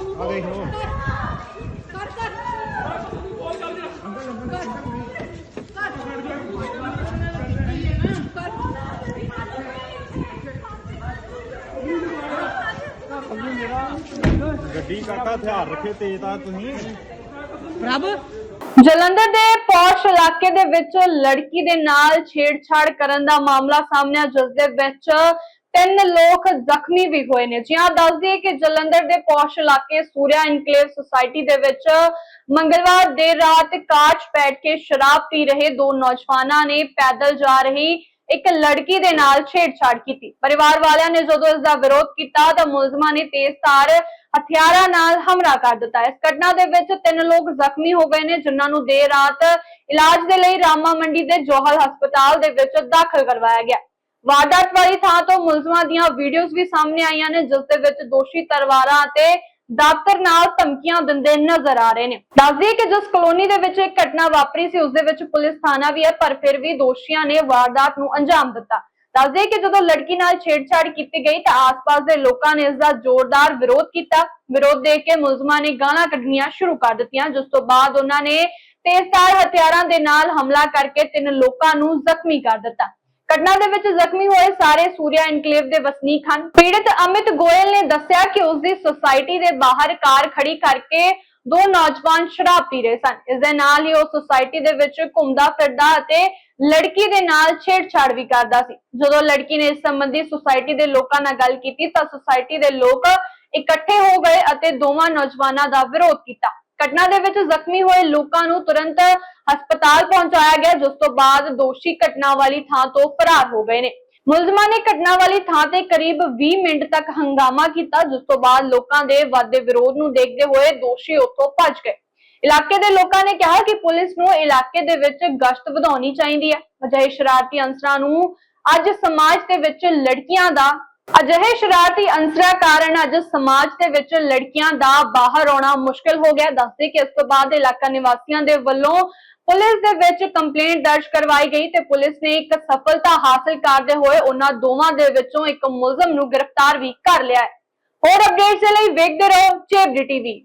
ਆ ਦੇਖ ਲਓ। ਗੱਡੀ ਕਾਕਾ ਹਥਿਆਰ ਰੱਖੇ ਤੇਜ਼ ਤਾਂ ਤੁਸੀਂ। ਜਲੰਧਰ ਦੇ ਪੌਸ਼ ਇਲਾਕੇ ਦੇ ਵਿੱਚ ਲੜਕੀ ਦੇ ਨਾਲ ਛੇੜਛਾੜ ਕਰਨ ਦਾ ਮਾਮਲਾ ਸਾਹਮਣੇ ਆਇਆ ਜਿਸ ਦੇ ਵਿੱਚ ਤਿੰਨ ਲੋਕ ਜ਼ਖਮੀ ਵੀ ਹੋਏ ਨੇ। ਜੀ ਹਾਂ, ਦੱਸ ਦਈਏ ਕਿ ਜਲੰਧਰ ਦੇ ਪੌਸ਼ ਇਲਾਕੇ ਸੂਰਿਆ ਇਨਕਲੇਵ ਸੁਸਾਇਟੀ ਦੇ ਵਿੱਚ ਮੰਗਲਵਾਰ ਦੇਰ ਰਾਤ ਕਾਚ ਬੈਠ ਕੇ ਸ਼ਰਾਬ ਪੀ ਰਹੇ ਦੋ ਨੌਜਵਾਨਾਂ ਨੇ ਪੈਦਲ ਜਾ ਰਹੀ ਇੱਕ ਲੜਕੀ ਦੇ ਨਾਲ ਛੇੜਛਾੜ ਕੀਤੀ। ਪਰਿਵਾਰ ਵਾਲਿਆਂ ਨੇ ਜਦੋਂ ਇਸ ਦਾ ਵਿਰੋਧ ਕੀਤਾ ਤਾਂ ਮੁਲਜ਼ਮਾਂ ਨੇ ਤੇਜ਼ਧਾਰ ਹਥਿਆਰਾਂ ਨਾਲ ਹਮਲਾ ਕਰ ਦਿੱਤਾ। ਇਸ ਘਟਨਾ ਦੇ ਵਿੱਚ ਤਿੰਨ ਲੋਕ ਜ਼ਖਮੀ ਹੋ ਗਏ ਨੇ, ਜਿਨ੍ਹਾਂ ਨੂੰ ਦੇਰ ਰਾਤ ਇਲਾਜ ਦੇ ਲਈ ਰਾਮਾ ਮੰਡੀ ਦੇ ਜੋਹਲ ਹਸਪਤਾਲ ਦੇ ਵਿੱਚ ਦਾਖਲ ਕਰਵਾਇਆ ਗਿਆ। ਵਾਰਦਾਤ ਵਾਲੀ ਥਾਂ ਤੋਂ ਮੁਲਜ਼ਮਾਂ ਦੀਆਂ ਵੀਡੀਓਜ਼ ਵੀ ਸਾਹਮਣੇ ਆਈਆਂ ਨੇ, ਜਿਸ ਦੇ ਵਿੱਚ ਦੋਸ਼ੀ ਤਲਵਾਰਾਂ ਅਤੇ ਦਾਤਰ ਨਾਲ ਧਮਕੀਆਂ ਦਿੰਦੇ ਨਜ਼ਰ ਆ ਰਹੇ ਨੇ। ਦੱਸਦੀ ਕਿ ਜਿਸ ਕਲੋਨੀ ਦੇ ਵਿੱਚ ਇੱਕ ਘਟਨਾ ਵਾਪਰੀ ਸੀ, ਉਸ ਦੇ ਵਿੱਚ ਪੁਲਿਸ ਥਾਣਾ ਵੀ ਹੈ, ਪਰ ਫਿਰ ਵੀ ਦੋਸ਼ੀਆਂ ਨੇ ਵਾਰਦਾਤ ਨੂੰ ਅੰਜਾਮ ਦਿੱਤਾ। ਦੱਸਦੇ ਕਿ ਜਦੋਂ ਲੜਕੀ ਨਾਲ ਛੇੜਛਾੜ ਕੀਤੀ ਗਈ ਤਾਂ ਆਸ-ਪਾਸ ਦੇ ਲੋਕਾਂ ਨੇ ਇਸ ਦਾ ਜ਼ੋਰਦਾਰ ਵਿਰੋਧ ਕੀਤਾ। ਵਿਰੋਧ ਦੇਖ ਕੇ ਮੁਲਜ਼ਮਾਂ ਨੇ ਗਾਲਾਂ ਕੱਢਣੀਆਂ ਸ਼ੁਰੂ ਕਰ ਦਿੱਤੀਆਂ, ਜਿਸ ਤੋਂ ਬਾਅਦ ਉਹਨਾਂ ਨੇ ਤੇਜ਼ਧਾਰ ਹਥਿਆਰਾਂ ਦੇ ਨਾਲ ਹਮਲਾ ਕਰਕੇ ਤਿੰਨ ਲੋਕਾਂ ਨੂੰ ਜ਼ਖਮੀ ਕਰ ਦਿੱਤਾ। ਘਟਨਾ ਦੇ ਵਿੱਚ ਜ਼ਖਮੀ ਹੋਏ ਸਾਰੇ ਸੂਰਿਆ ਇਨਕਲੇਵ ਦੇ ਵਸਨੀਕ ਹਨ। ਪੀੜਤ ਅਮਿਤ ਗੋਇਲ ਨੇ ਦੱਸਿਆ ਕਿ ਉਸ ਦੀ ਸੁਸਾਇਟੀ ਦੇ ਬਾਹਰ ਕਾਰ ਖੜੀ ਕਰਕੇ ਦੋ ਨੌਜਵਾਨ ਸ਼ਰਾਬ ਪੀ ਰਹੇ ਸਨ। ਇਸ ਦੇ ਨਾਲ ਹੀ ਉਹ ਸੁਸਾਇਟੀ ਦੇ ਵਿੱਚ ਘੁੰਮਦਾ ਫਿਰਦਾ ਅਤੇ ਲੜਕੀ ਦੇ ਨਾਲ ਛੇੜਛਾੜ ਵੀ ਕਰਦਾ ਸੀ। ਜਦੋਂ ਲੜਕੀ ਨੇ ਇਸ ਸੰਬੰਧੀ ਸੁਸਾਇਟੀ ਦੇ ਲੋਕਾਂ ਨਾਲ ਗੱਲ ਕੀਤੀ ਤਾਂ ਸੁਸਾਇਟੀ ਦੇ ਲੋਕ ਇਕੱਠੇ ਹੋ ਗਏ ਅਤੇ ਦੋਵਾਂ ਨੌਜਵਾਨਾਂ ਦਾ ਵਿਰੋਧ ਕੀਤਾ। ਘਟਨਾ ਦੇ ਵਿੱਚ ਜ਼ਖਮੀ ਹੋਏ ਲੋਕਾਂ ਨੂੰ ਤੁਰੰਤ ਹਸਪਤਾਲ ਪਹੁੰਚਾਇਆ ਗਿਆ, ਜਿਸ ਤੋਂ ਬਾਅਦ ਦੋਸ਼ੀ ਘਟਨਾ ਵਾਲੀ ਥਾਂ ਤੋਂ ਫਰਾਰ ਹੋ ਗਏ ਨੇ। ਮੁਲਜ਼ਮਾਂ ਨੇ ਘਟਨਾ ਵਾਲੀ ਥਾਂ ਤੇ ਕਰੀਬ 20 ਮਿੰਟ ਤੱਕ ਹੰਗਾਮਾ ਕੀਤਾ, ਜਿਸ ਤੋਂ ਬਾਅਦ ਲੋਕਾਂ ਦੇ ਵਾਧੇ ਵਿਰੋਧ ਨੂੰ ਦੇਖਦੇ ਹੋਏ ਦੋਸ਼ੀ ਉੱਥੋਂ ਭੱਜ ਗਏ। ਇਲਾਕੇ ਦੇ ਲੋਕਾਂ ਨੇ ਕਿਹਾ ਕਿ ਪੁਲਿਸ ਨੂੰ ਇਲਾਕੇ ਦੇ ਵਿੱਚ ਗਸ਼ਤ ਵਧਾਉਣੀ ਚਾਹੀਦੀ ਹੈ। ਅਜਿਹੇ ਸ਼ਰਾਰਤੀ ਅੰਸਰਾਂ ਨੂੰ ਅੱਜ ਸਮਾਜ ਦੇ ਵਿੱਚ ਲੜਕੀਆਂ ਦਾ ਅਜਿਹੇ ਸ਼ਰਾਰਤੀ ਅੰਸਰਾਂ ਕਾਰਨ ਅੱਜ ਸਮਾਜ ਦੇ ਵਿੱਚ ਲੜਕੀਆਂ ਦਾ ਬਾਹਰ ਆਉਣਾ ਮੁਸ਼ਕਲ ਹੋ ਗਿਆ। ਦੱਸਦੇ ਕਿ ਇਸ ਤੋਂ ਬਾਅਦ ਇਲਾਕਾ ਨਿਵਾਸੀਆਂ ਦੇ ਵੱਲੋਂ ਪੁਲਿਸ ਦੇ ਵਿੱਚ ਕੰਪਲੇਂਟ ਦਰਜ ਕਰਵਾਈ ਗਈ ਤੇ ਪੁਲਿਸ ਨੇ ਇੱਕ ਸਫਲਤਾ ਹਾਸਲ ਕਰਦੇ ਹੋਏ ਉਹਨਾਂ ਦੋਵਾਂ ਦੇ ਵਿੱਚੋਂ ਇੱਕ ਮੁਲਜ਼ਮ ਨੂੰ ਗ੍ਰਿਫਤਾਰ ਵੀ ਕਰ ਲਿਆ ਹੈ। ਹੋਰ ਅਪਡੇਟਸ ਦੇ ਲਈ ਵੇਖਦੇ ਰਹੋ ਚੇਬਡੀ ਟੀਵੀ।